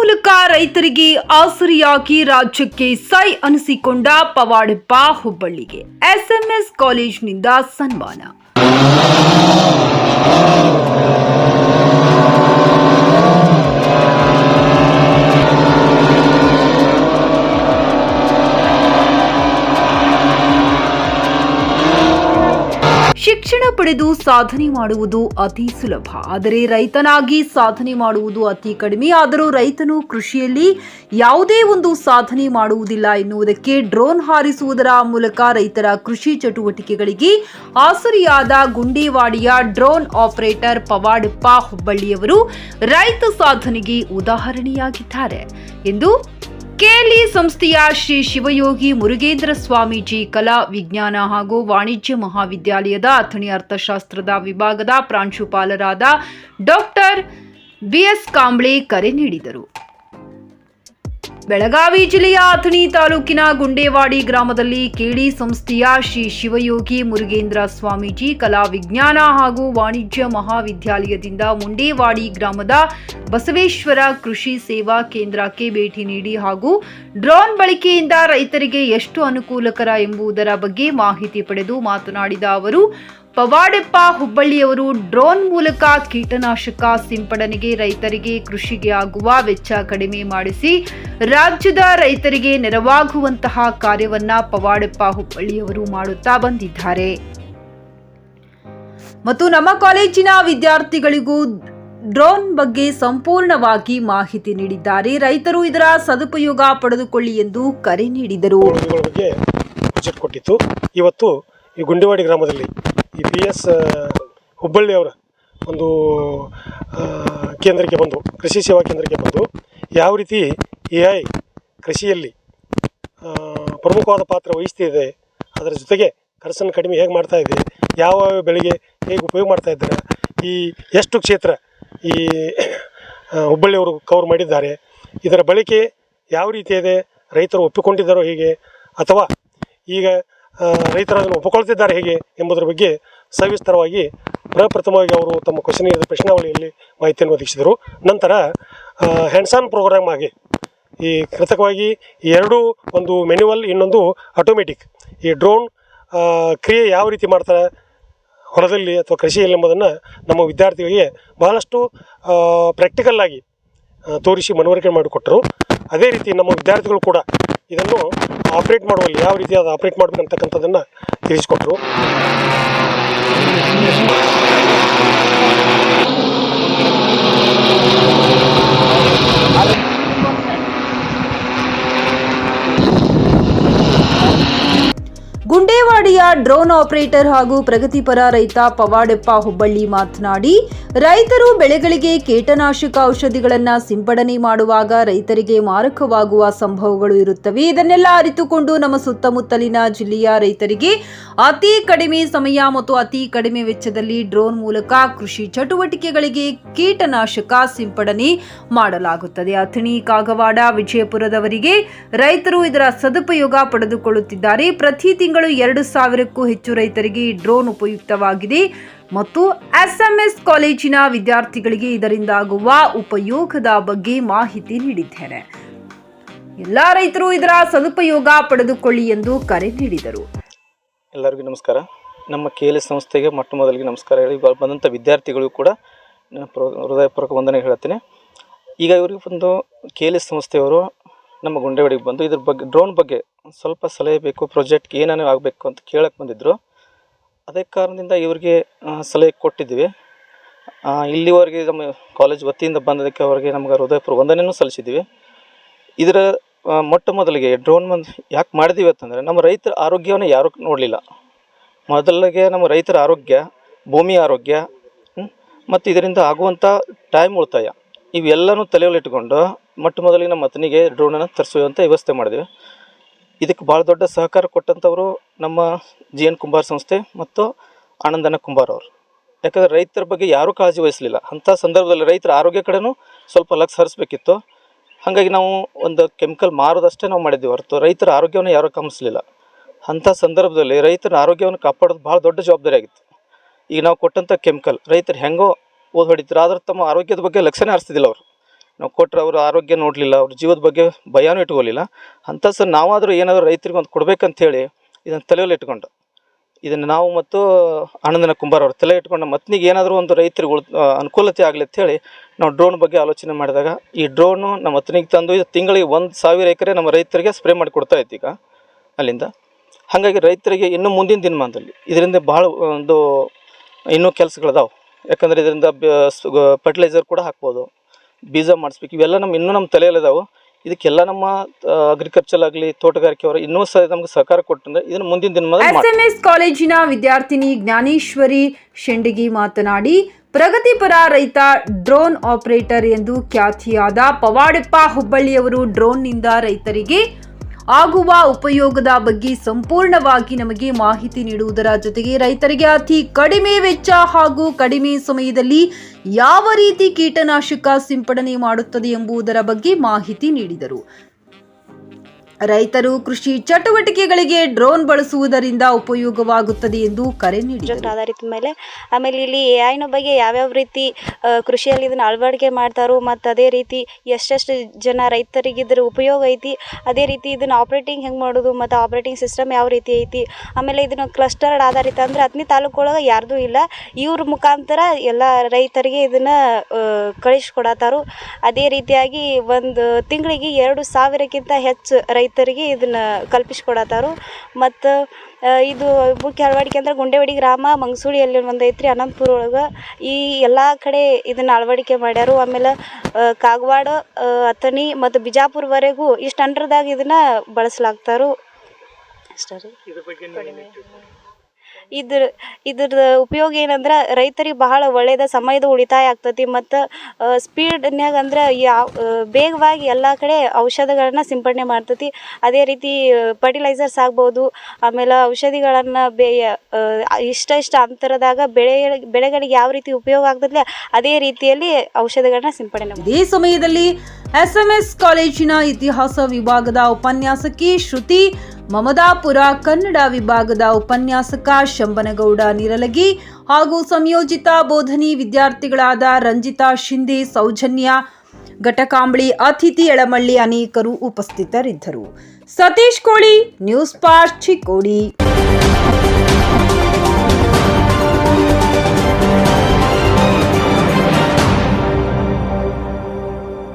ಮೂಲಕ ರೈತರಿಗೆ ಆಸರಿಯಾಗಿ ರಾಜ್ಯಕ್ಕೆ ಸೈ ಅನಿಸಿಕೊಂಡ ಪವಾಡಪ್ಪ ಹುಬ್ಬಳ್ಳಿಗೆ. ಎಸ್ಎಂಎಸ್ ಕಾಲೇಜಿನಿಂದ ಸನ್ಮಾನ. ಪಡೆದು ಸಾಧನೆ ಮಾಡುವುದು ಅತಿ ಸುಲಭ. ಆದರೆ ರೈತನಾಗಿ ಸಾಧನೆ ಮಾಡುವುದು ಅತಿ ಕಡಿಮೆ. ಆದರೂ ರೈತನು ಕೃಷಿಯಲ್ಲಿ ಯಾವುದೇ ಒಂದು ಸಾಧನೆ ಮಾಡುವುದಿಲ್ಲ ಎನ್ನುವುದಕ್ಕೆ ಡ್ರೋನ್ ಹಾರಿಸುವುದರ ಮೂಲಕ ರೈತರ ಕೃಷಿ ಚಟುವಟಿಕೆಗಳಿಗೆ ಆಸರಿಯಾದ ಗುಂಡೇವಾಡಿಯ ಡ್ರೋನ್ ಆಪರೇಟರ್ ಪವಾಡಪ್ಪ ಹುಬ್ಬಳ್ಳಿಯವರು ರೈತ ಸಾಧನೆಗೆ ಉದಾಹರಣೆಯಾಗಿದ್ದಾರೆ ಎಂದು ಕೆಎಲ್ಇ ಸಂಸ್ಥೆಯ ಶ್ರೀ ಶಿವಯೋಗಿ ಮುರುಗೇಂದ್ರ ಸ್ವಾಮೀಜಿ ಕಲಾ ವಿಜ್ಞಾನ ಹಾಗೂ ವಾಣಿಜ್ಯ ಮಹಾವಿದ್ಯಾಲಯದ ಅಥಣಿ ಅರ್ಥಶಾಸ್ತ್ರದ ವಿಭಾಗದ ಪ್ರಾಂಶುಪಾಲರಾದ ಡಾಕ್ಟರ್ ಬಿಎಸ್ ಕಾಂಬ್ಳೆ ಕರೆ ನೀಡಿದರು. ಬೆಳಗಾವಿ ಜಿಲ್ಲೆಯ ಅಥಣಿ ತಾಲೂಕಿನ ಗುಂಡೇವಾಡಿ ಗ್ರಾಮದಲ್ಲಿ ಕೇಳಿ ಸಂಸ್ಥೆಯ ಶ್ರೀ ಶಿವಯೋಗಿ ಮುರುಗೇಂದ್ರ ಸ್ವಾಮೀಜಿ ಕಲಾ ವಿಜ್ಞಾನ ಹಾಗೂ ವಾಣಿಜ್ಯ ಮಹಾವಿದ್ಯಾಲಯದಿಂದ ಮುಂಡೇವಾಡಿ ಗ್ರಾಮದ ಬಸವೇಶ್ವರ ಕೃಷಿ ಸೇವಾ ಕೇಂದ್ರಕ್ಕೆ ಭೇಟಿ ನೀಡಿ ಹಾಗೂ ಡ್ರೋನ್ ಬಳಕೆಯಿಂದ ರೈತರಿಗೆ ಎಷ್ಟು ಅನುಕೂಲಕರ ಎಂಬುದರ ಬಗ್ಗೆ ಮಾಹಿತಿ ಪಡೆದು ಮಾತನಾಡಿದ ಅವರು ಪವಾಡೆಪ್ಪ ಹುಬ್ಬಳ್ಳಿಯವರು ಡ್ರೋನ್ ಮೂಲಕ ಕೀಟನಾಶಕ ಸಿಂಪಡಣೆಗೆ ರೈತರಿಗೆ ಕೃಷಿಗೆ ಆಗುವ ವೆಚ್ಚ ಕಡಿಮೆ ಮಾಡಿಸಿ ರಾಜ್ಯದ ರೈತರಿಗೆ ನೆರವಾಗುವಂತಹ ಕಾರ್ಯವನ್ನ ಪವಾಡೆಪ್ಪ ಹುಬ್ಬಳ್ಳಿಯವರು ಮಾಡುತ್ತಾ ಬಂದಿದ್ದಾರೆ. ಮತ್ತು ನಮ್ಮ ಕಾಲೇಜಿನ ವಿದ್ಯಾರ್ಥಿಗಳಿಗೂ ಡ್ರೋನ್ ಬಗ್ಗೆ ಸಂಪೂರ್ಣವಾಗಿ ಮಾಹಿತಿ ನೀಡಿದ್ದಾರೆ. ರೈತರು ಇದರ ಸದುಪಯೋಗ ಪಡೆದುಕೊಳ್ಳಿ ಎಂದು ಕರೆ ನೀಡಿದರು. ಇವತ್ತು ಈ ಗುಂಡಿವಾಡಿ ಗ್ರಾಮದಲ್ಲಿ ಈ ಪಿ ಎಸ್ ಹುಬ್ಬಳ್ಳಿ ಅವರ ಒಂದು ಕೇಂದ್ರಕ್ಕೆ ಬಂದು, ಕೃಷಿ ಸೇವಾ ಕೇಂದ್ರಕ್ಕೆ ಬಂದು ಯಾವ ರೀತಿ ಎ ಐ ಕೃಷಿಯಲ್ಲಿ ಪ್ರಮುಖವಾದ ಪಾತ್ರ ವಹಿಸ್ತಿದೆ, ಅದರ ಜೊತೆಗೆ ಖರ್ಚನ್ನು ಕಡಿಮೆ ಹೇಗೆ ಮಾಡ್ತಾ ಇದೆ, ಯಾವ ಬೆಳೆಗೆ ಹೇಗೆ ಉಪಯೋಗ ಮಾಡ್ತಾ ಇದ್ದಾರೆ, ಈ ಎಷ್ಟು ಕ್ಷೇತ್ರ ಈ ಹುಬ್ಬಳ್ಳಿಯವರು ಕವರ್ ಮಾಡಿದ್ದಾರೆ, ಇದರ ಬಳಕೆ ಯಾವ ರೀತಿ ಇದೆ, ರೈತರು ಒಪ್ಪಿಕೊಂಡಿದ್ದಾರೋ ಹೀಗೆ, ಅಥವಾ ಈಗ ರೈತರು ಅದನ್ನು ಒಪ್ಪಿಕೊಳ್ತಿದ್ದಾರೆ ಹೇಗೆ ಎಂಬುದರ ಬಗ್ಗೆ ಸವಿಸ್ತರವಾಗಿ ಪ್ರಪ್ರಥಮವಾಗಿ ಅವರು ತಮ್ಮ ಕ್ವಶನ್ ಪ್ರಶ್ನಾವಳಿಯಲ್ಲಿ ಮಾಹಿತಿಯನ್ನು ಒದಗಿಸಿದರು. ನಂತರ ಹ್ಯಾಂಡ್ಸಾನ್ ಪ್ರೋಗ್ರಾಮ್ ಆಗಿ, ಈ ಕೃತಕವಾಗಿ ಎರಡೂ, ಒಂದು ಮೆನ್ಯುವಲ್ ಇನ್ನೊಂದು ಆಟೋಮೆಟಿಕ್ ಈ ಡ್ರೋನ್ ಕ್ರಿಯೆ ಯಾವ ರೀತಿ ಮಾಡ್ತಾರೆ, ಹೊಲದಲ್ಲಿ ಅಥವಾ ಕೃಷಿಯಲ್ಲಿ ಎಂಬುದನ್ನು ನಮ್ಮ ವಿದ್ಯಾರ್ಥಿಗಳಿಗೆ ಬಹಳಷ್ಟು ಪ್ರಾಕ್ಟಿಕಲ್ಲಾಗಿ ತೋರಿಸಿ ಮನವರಿಕೆ ಮಾಡಿಕೊಟ್ಟರು. ಅದೇ ರೀತಿ ನಮ್ಮ ವಿದ್ಯಾರ್ಥಿಗಳು ಕೂಡ ಇದನ್ನು ಆಪ್ರೇಟ್ ಮಾಡುವಲ್ಲಿ ಯಾವ ರೀತಿಯಾದ ಆಪ್ರೇಟ್ ಮಾಡಬೇಕಂತಕ್ಕಂಥದ್ದನ್ನು ತಿಳಿಸಿಕೊಟ್ರು ಗುಂಡೇವಾಡಿಯ ಡ್ರೋನ್ ಆಪರೇಟರ್ ಹಾಗೂ ಪ್ರಗತಿಪರ ರೈತ ಪವಾಡೆಪ್ಪ ಹುಬ್ಬಳ್ಳಿ ಮಾತನಾಡಿ, ರೈತರು ಬೆಳೆಗಳಿಗೆ ಕೀಟನಾಶಕ ಔಷಧಿಗಳನ್ನು ಸಿಂಪಡಣೆ ಮಾಡುವಾಗ ರೈತರಿಗೆ ಮಾರಕವಾಗುವ ಸಂಭವಗಳು ಇರುತ್ತವೆ. ಇದನ್ನೆಲ್ಲ ಅರಿತುಕೊಂಡು ನಮ್ಮ ಸುತ್ತಮುತ್ತಲಿನ ಜಿಲ್ಲೆಯ ರೈತರಿಗೆ ಅತಿ ಕಡಿಮೆ ಸಮಯ ಮತ್ತು ಅತಿ ಕಡಿಮೆ ವೆಚ್ಚದಲ್ಲಿ ಡ್ರೋನ್ ಮೂಲಕ ಕೃಷಿ ಚಟುವಟಿಕೆಗಳಿಗೆ ಕೀಟನಾಶಕ ಸಿಂಪಡಣೆ ಮಾಡಲಾಗುತ್ತದೆ. ಅಥಣಿ, ಕಾಗವಾಡ, ವಿಜಯಪುರದವರಿಗೆ ರೈತರು ಇದರ ಸದುಪಯೋಗ ಪಡೆದುಕೊಳ್ಳುತ್ತಿದ್ದಾರೆ. ಪ್ರತಿ ತಿಂಗಳು ಎರಡು ಸಾವಿರಕ್ಕೂ ಹೆಚ್ಚು ರೈತರಿಗೆ ಈ ಡ್ರೋನ್ ಉಪಯುಕ್ತವಾಗಿದೆ ಮತ್ತು ಎಸ್ಎಂಎಸ್ ಕಾಲೇಜಿನ ವಿದ್ಯಾರ್ಥಿಗಳಿಗೆ ಇದರಿಂದ ಆಗುವ ಉಪಯೋಗದ ಬಗ್ಗೆ ಮಾಹಿತಿ ನೀಡಿದ್ದೇನೆ. ಎಲ್ಲ ರೈತರು ಇದರ ಸದುಪಯೋಗ ಪಡೆದುಕೊಳ್ಳಿ ಎಂದು ಕರೆ ನೀಡಿದರು. ಎಲ್ಲರಿಗೂ ನಮಸ್ಕಾರ. ನಮ್ಮ ಕೆ ಸಂಸ್ಥೆಗೆ ಮೊಟ್ಟ ಮೊದಲಿಗೆ ನಮಸ್ಕಾರ ಹೇಳಿ ಬಂದಂಥ ವಿದ್ಯಾರ್ಥಿಗಳಿಗೂ ಕೂಡ ಹೃದಯಪೂರ್ವಕ ವಂದನೆ ಹೇಳುತ್ತೇನೆ ಈಗ ಇವರಿಗೆ ಒಂದು ಕೆ ಎಲ್ ಎಸ್ ಸಂಸ್ಥೆಯವರು ನಮ್ಮ ಗುಂಡೆವಾಡಿಗೆ ಬಂದು ಇದ್ರ ಬಗ್ಗೆ, ಡ್ರೋನ್ ಬಗ್ಗೆ ಸ್ವಲ್ಪ ಸಲಹೆ ಬೇಕು ಪ್ರೊಜೆಕ್ಟ್ಗೆ ಏನೇನು ಆಗಬೇಕು ಅಂತ ಕೇಳಕ್ಕೆ ಬಂದಿದ್ದರು ಅದೇ ಕಾರಣದಿಂದ ಇವರಿಗೆ ಸಲಹೆ ಕೊಟ್ಟಿದ್ದೀವಿ ಇಲ್ಲಿವರೆಗೆ ನಮ್ಮ ಕಾಲೇಜ್ ವತಿಯಿಂದ ಬಂದದಕ್ಕೆ ಅವರಿಗೆ ನಮ್ಗೆ ಹೃದಯಪೂರ್ವ ವಂದನೆಯೂ ಸಲ್ಲಿಸಿದ್ದೀವಿ. ಇದರ ಮೊಟ್ಟ ಮೊದಲಿಗೆ ಡ್ರೋನ್ ಬಂದು ಯಾಕೆ ಮಾಡಿದ್ದೀವಿ ಅಂತಂದರೆ ನಮ್ಮ ರೈತರ ಆರೋಗ್ಯವನ್ನು ಯಾರೂ ನೋಡಲಿಲ್ಲ. ಮೊದಲಿಗೆ ನಮ್ಮ ರೈತರ ಆರೋಗ್ಯ, ಭೂಮಿ ಆರೋಗ್ಯ ಮತ್ತು ಇದರಿಂದ ಆಗುವಂಥ ಟೈಮ್ ಉಳಿತಾಯ. ಇವೆಲ್ಲನೂ ತಲೆಯಲ್ಲಿಟ್ಟುಕೊಂಡು ಮೊಟ್ಟ ಮೊದಲಿಗೆ ನಮ್ಮ ಅತನಿಗೆ ಡ್ರೋನನ್ನು ತರಿಸುವಂಥ ವ್ಯವಸ್ಥೆ ಮಾಡಿದ್ವಿ. ಇದಕ್ಕೆ ಭಾಳ ದೊಡ್ಡ ಸಹಕಾರ ಕೊಟ್ಟಂಥವರು ನಮ್ಮ ಜಿ ಎನ್ ಕುಂಬಾರ್ ಸಂಸ್ಥೆ ಮತ್ತು ಆನಂದನ ಕುಂಬಾರ್ ಅವರು. ಯಾಕಂದರೆ ರೈತರ ಬಗ್ಗೆ ಯಾರೂ ಕಾಳಜಿ ವಹಿಸಲಿಲ್ಲ. ಅಂಥ ಸಂದರ್ಭದಲ್ಲಿ ರೈತರ ಆರೋಗ್ಯ ಕಡೆನೂ ಸ್ವಲ್ಪ ಲಕ್ಷ ಹರಿಸ್ಬೇಕಿತ್ತು. ಹಾಗಾಗಿ ನಾವು ಒಂದು ಕೆಮಿಕಲ್ ಮಾರೋದಷ್ಟೇ ನಾವು ಮಾಡಿದ್ದೀವಿ ಹೊರತು ರೈತರ ಆರೋಗ್ಯವನ್ನು ಯಾರೂ ಗಮನಿಸಲಿಲ್ಲ ಅಂಥ ಸಂದರ್ಭದಲ್ಲಿ ರೈತರ ಆರೋಗ್ಯವನ್ನು ಕಾಪಾಡೋದು ಭಾಳ ದೊಡ್ಡ ಜವಾಬ್ದಾರಿ ಆಗಿತ್ತು. ಈಗ ನಾವು ಕೊಟ್ಟಂಥ ಕೆಮಿಕಲ್ ರೈತರು ಹೆಂಗೋ ಓದ್ ಹೊಡಿತಾರೆ, ಆದ್ರೆ ತಮ್ಮ ಆರೋಗ್ಯದ ಬಗ್ಗೆ ಲಕ್ಷನೇ ಹರಿಸ್ತಿದ್ದಿಲ್ಲ ಅವರು. ನಾವು ಕೊಟ್ಟರೆ ಅವರು ಆರೋಗ್ಯ ನೋಡಲಿಲ್ಲ, ಅವ್ರ ಜೀವದ ಬಗ್ಗೆ ಭಯನೂ ಇಟ್ಕೊಳ್ಳಿಲ್ಲ ಅಂಥ ಸರ್ ನಾವಾದರೂ ಏನಾದರೂ ರೈತರಿಗೆ ಒಂದು ಕೊಡ್ಬೇಕಂತೇಳಿ ಇದನ್ನು ತಲೆಯಲ್ಲಿ ಇಟ್ಕೊಂಡು, ಇದನ್ನು ನಾವು ಮತ್ತು ಆನಂದನ ಕುಂಬಾರ ಅವರು ತಲೆ ಇಟ್ಕೊಂಡು ಮತ್ತಿಗೆ ಏನಾದರೂ ಒಂದು ರೈತರಿಗೆ ಉಳ್ ಅನುಕೂಲತೆ ಆಗಲಿ ಅಂತೇಳಿ ನಾವು ಡ್ರೋನ್ ಬಗ್ಗೆ ಆಲೋಚನೆ ಮಾಡಿದಾಗ, ಈ ಡ್ರೋನು ನಮ್ಮ ಹತ್ತನಿಗೆ ತಂದು ಇದು ತಿಂಗಳಿಗೆ ಒಂದು ಸಾವಿರ ಎಕರೆ ನಮ್ಮ ರೈತರಿಗೆ ಸ್ಪ್ರೇ ಮಾಡಿ ಕೊಡ್ತಾ ಇತ್ತು ಈಗ ಅಲ್ಲಿಂದ. ಹಾಗಾಗಿ ರೈತರಿಗೆ ಇನ್ನೂ ಮುಂದಿನ ದಿನಮಾನದಲ್ಲಿ ಇದರಿಂದ ಭಾಳ ಒಂದು ಇನ್ನೂ ಕೆಲಸಗಳಿದಾವೆ ಯಾಕಂದರೆ ಇದರಿಂದ ಫರ್ಟಿಲೈಸರ್ ಕೂಡ ಹಾಕ್ಬೋದು. ಬೀಜ ಮಾಡಿಸ್ಬೇಕು. ಇವೆಲ್ಲ ನಮ್ಮ ಇನ್ನೂ ನಮ್ಮ ತಲೆಯಲ್ಲಿದ್ದಾವೆ ಇದಕ್ಕೆಲ್ಲ ನಮ್ಮ ಅಗ್ರಿಕಲ್ಚರ್ ಆಗಲಿ ತೋಟಗಾರಿಕೆ ಅವರು ಇನ್ನೂ ಸಹ ನಮ್ಗೆ ಸಹಕಾರ ಕೊಟ್ಟಂದ್ರೆ ಇದನ್ನು ಮುಂದಿನ ದಿನ ಕಾಲೇಜಿನ ವಿದ್ಯಾರ್ಥಿನಿ ಜ್ಞಾನೇಶ್ವರಿ ಶೆಂಡಗಿ ಮಾತನಾಡಿ ಪ್ರಗತಿಪರ ರೈತ ಡ್ರೋನ್ ಆಪರೇಟರ್ ಎಂದು ಖ್ಯಾತಿಯಾದ ಪವಾಡಪ್ಪ ಹುಬ್ಬಳ್ಳಿಯವರು ಡ್ರೋನ್ನಿಂದ ರೈತರಿಗೆ ಆಗುವ ಉಪಯೋಗದ ಬಗ್ಗೆ ಸಂಪೂರ್ಣವಾಗಿ ನಮಗೆ ಮಾಹಿತಿ ನೀಡುವುದರ ಜೊತೆಗೆ ರೈತರಿಗೆ ಅತಿ ಕಡಿಮೆ ವೆಚ್ಚ ಹಾಗೂ ಕಡಿಮೆ ಸಮಯದಲ್ಲಿ ಯಾವ ರೀತಿ ಕೀಟನಾಶಕ ಸಿಂಪಡಣೆ ಮಾಡುತ್ತದೆ ಎಂಬುದರ ಬಗ್ಗೆ ಮಾಹಿತಿ ನೀಡಿದರು. ರೈತರು ಕೃಷಿ ಚಟುವಟಿಕೆಗಳಿಗೆ ಡ್ರೋನ್ ಬಳಸುವುದರಿಂದ ಉಪಯೋಗವಾಗುತ್ತದೆ ಎಂದು ಕರೆ ನೀಡಿದರು. ಆಧಾರಿತ ಮೇಲೆ, ಆಮೇಲೆ ಇಲ್ಲಿ ಎ ಐನ ಬಗ್ಗೆ ಯಾವ್ಯಾವ ರೀತಿ ಕೃಷಿಯಲ್ಲಿ ಇದನ್ನು ಅಳವಡಿಕೆ ಮಾಡ್ತಾರೋ, ಮತ್ತು ಅದೇ ರೀತಿ ಎಷ್ಟೆಷ್ಟು ಜನ ರೈತರಿಗೆ ಇದ್ರ ಉಪಯೋಗ ಐತಿ, ಅದೇ ರೀತಿ ಇದನ್ನು ಆಪ್ರೇಟಿಂಗ್ ಹೆಂಗೆ ಮಾಡೋದು, ಮತ್ತು ಆಪ್ರೇಟಿಂಗ್ ಸಿಸ್ಟಮ್ ಯಾವ ರೀತಿ ಐತಿ, ಆಮೇಲೆ ಇದನ್ನು ಕ್ಲಸ್ಟರ್ಡ್ ಆಧಾರಿತ ಅಂದ್ರೆ ಹತ್ತನೇ ತಾಲೂಕು ಒಳಗೆ ಯಾರ್ದೂ ಇಲ್ಲ, ಇವ್ರ ಮುಖಾಂತರ ಎಲ್ಲ ರೈತರಿಗೆ ಇದನ್ನು ಕಳಿಸ್ಕೊಡತ್ತಾರು ಅದೇ ರೀತಿಯಾಗಿ ಒಂದು ತಿಂಗಳಿಗೆ ಎರಡು ಸಾವಿರಕ್ಕಿಂತ ಹೆಚ್ಚು ರೈತರಿಗೆ ಇದನ್ನ ಕಲ್ಪಿಸ್ಕೊಡತ್ತಾರು ಮತ್ತು ಇದು ಮುಖ್ಯ ಅಳವಡಿಕೆ ಅಂದ್ರೆ ಗುಂಡೇವಾಡಿ ಗ್ರಾಮ ಮಂಗಸೂಳಿಯಲ್ಲಿ ಒಂದು ಐತ್ರಿ, ಅನಂತಪುರ ಒಳಗೆ. ಈ ಎಲ್ಲ ಕಡೆ ಇದನ್ನ ಅಳವಡಿಕೆ ಮಾಡ್ಯಾರು. ಆಮೇಲೆ ಕಾಗವಾಡ ಅಥಣಿ ಮತ್ತು ಬಿಜಾಪುರವರೆಗೂ ಇಷ್ಟು ಅಂಡ್ರದಾಗ ಇದನ್ನ ಬಳಸಲಾಗ್ತಾರು. ಅಷ್ಟೇ ರೀ. ಇದ್ರ ಇದ್ರದ್ದು ಉಪಯೋಗ ಏನಂದ್ರೆ ರೈತರಿಗೆ ಬಹಳ ಒಳ್ಳೆಯದ ಸಮಯದ ಉಳಿತಾಯ ಆಗ್ತತಿ ಮತ್ತು ಸ್ಪೀಡ್ನ್ಯಾಗ ಅಂದ್ರೆ ಯಾವ ಬೇಗವಾಗಿ ಎಲ್ಲ ಕಡೆ ಔಷಧಗಳನ್ನ ಸಿಂಪಡಣೆ ಮಾಡ್ತತಿ ಅದೇ ರೀತಿ ಫರ್ಟಿಲೈಸರ್ಸ್ ಆಗ್ಬೋದು, ಆಮೇಲೆ ಔಷಧಿಗಳನ್ನು ಬೇ ಇಷ್ಟ ಇಷ್ಟ ಅಂತರದಾಗ ಬೆಳೆ, ಬೆಳೆಗಳಿಗೆ ಯಾವ ರೀತಿ ಉಪಯೋಗ ಆಗ್ತದೆ ಅದೇ ರೀತಿಯಲ್ಲಿ ಔಷಧಗಳನ್ನ ಸಿಂಪಡಣೆ. ಇದೇ ಸಮಯದಲ್ಲಿ ಎಸ್ ಕಾಲೇಜಿನ ಇತಿಹಾಸ ವಿಭಾಗದ ಉಪನ್ಯಾಸಕಿ ಶ್ರುತಿ ಮಮದಾಪುರ, ಕನ್ನಡ ವಿಭಾಗದ ಉಪನ್ಯಾಸಕ ಶಂಬನಗೌಡ ನಿರಲಗಿ ಹಾಗೂ ಸಂಯೋಜಿತ ಬೋಧನಿ ವಿದ್ಯಾರ್ಥಿಗಳಾದ ರಂಜಿತಾ ಶಿಂದೆ ಸೌಜನ್ಯ, ಘಟಕಾಂಬಳಿ ಅತಿಥಿ ಎಳಮಳ್ಳಿ ಅನೇಕರು ಉಪಸ್ಥಿತರಿದ್ದರು. ಸತೀಶ್ ಕೋಳಿ, ನ್ಯೂಸ್ ಪಾರ್ಕ್ ಚಿಕ್ಕೋಡಿ.